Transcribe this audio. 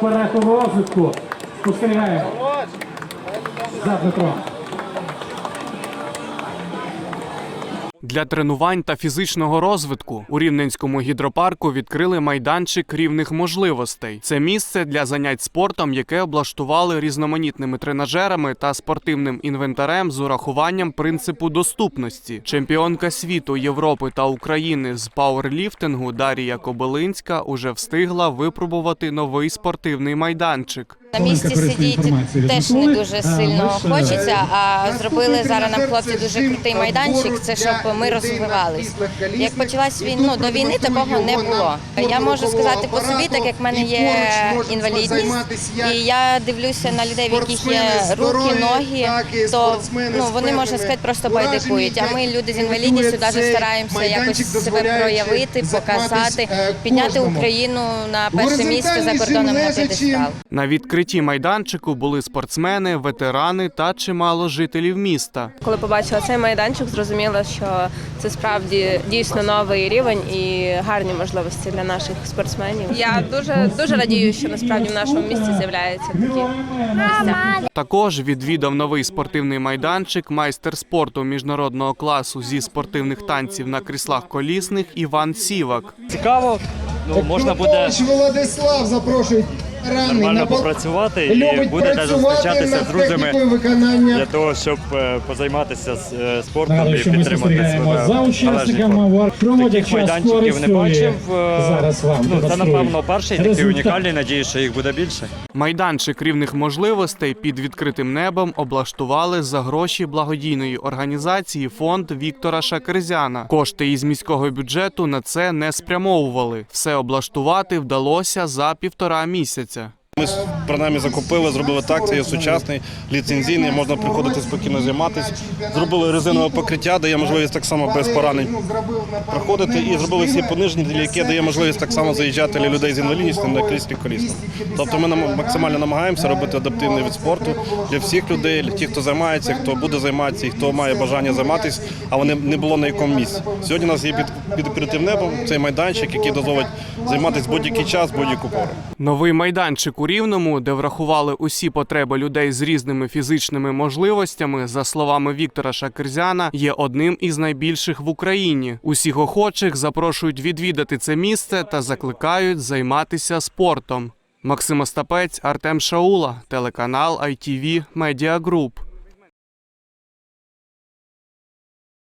порядку розвитку. Спостерігаємо. За Дмитро. Для тренувань та фізичного розвитку у Рівненському гідропарку відкрили майданчик рівних можливостей. Це місце для занять спортом, яке облаштували різноманітними тренажерами та спортивним інвентарем з урахуванням принципу доступності. Чемпіонка світу, Європи та України з пауерліфтингу Дарія Кобилинська уже встигла випробувати новий спортивний майданчик. На місці сидіти теж не дуже сильно хочеться. А зробили зараз нам хлопці дуже крутий майданчик. Це щоб ми розвивались. Як почалась війна, ну, до війни такого не було. Я можу сказати по собі, так як в мене є інвалідність, і я дивлюся на людей, в яких є руки, ноги, то ну вони можна сказати просто байдикують. А ми люди з інвалідністю навіть стараємося якось себе проявити, показати, підняти Україну на перше місце за кордоном на п'єдестал. На відкритті майданчику були спортсмени, ветерани та чимало жителів міста. Коли побачила цей майданчик, зрозуміла, що це справді дійсно новий рівень і гарні можливості для наших спортсменів. Я дуже дуже радію, що насправді в нашому місті з'являються такі місця. Також відвідав новий спортивний майданчик майстер спорту міжнародного класу зі спортивних танців на кріслах колісних Іван Сівак. цікаво. Ну, можна буде Владислав запрошують ранний нормально попрацювати і любить буде теж зустрічатися з друзями виконання. для того, щоб е, позайматися з, е, спортом і що підтримати себе за в учасниками. ВАР. Проводять Таких майданчиків не бачив. е, Зараз вам ну, це напевно перший такий результат. унікальний. Надіюсь, що їх буде більше. Майданчик рівних можливостей під відкритим небом облаштували за гроші благодійної організації фонд Віктора Шакерзяна. Кошти із міського бюджету на це не спрямовували. Все облаштувати вдалося за півтора later Ми принаймні закупили, зробили так, це є сучасний, ліцензійний, можна приходити спокійно займатися. Зробили резинове покриття, дає можливість так само без поранень проходити. І зробили всі понижені, яке дає можливість так само заїжджати для людей з інвалідністю на кріслі колісному. Тобто ми максимально намагаємося робити адаптивний від спорту для всіх людей, для тих, хто займається, хто буде займатися і хто має бажання займатися, а вони не було на якому місці. Сьогодні у нас є під, під відкритим небом цей майданчик, який дозволить займатися будь-який час, будь-яку пору. Новий майданчик Рівному, де врахували усі потреби людей з різними фізичними можливостями, за словами Віктора Шакерзяна, є одним із найбільших в Україні. Усіх охочих запрошують відвідати це місце та закликають займатися спортом. Максим Остапець, Артем Шаула, телеканал ITV Media Group.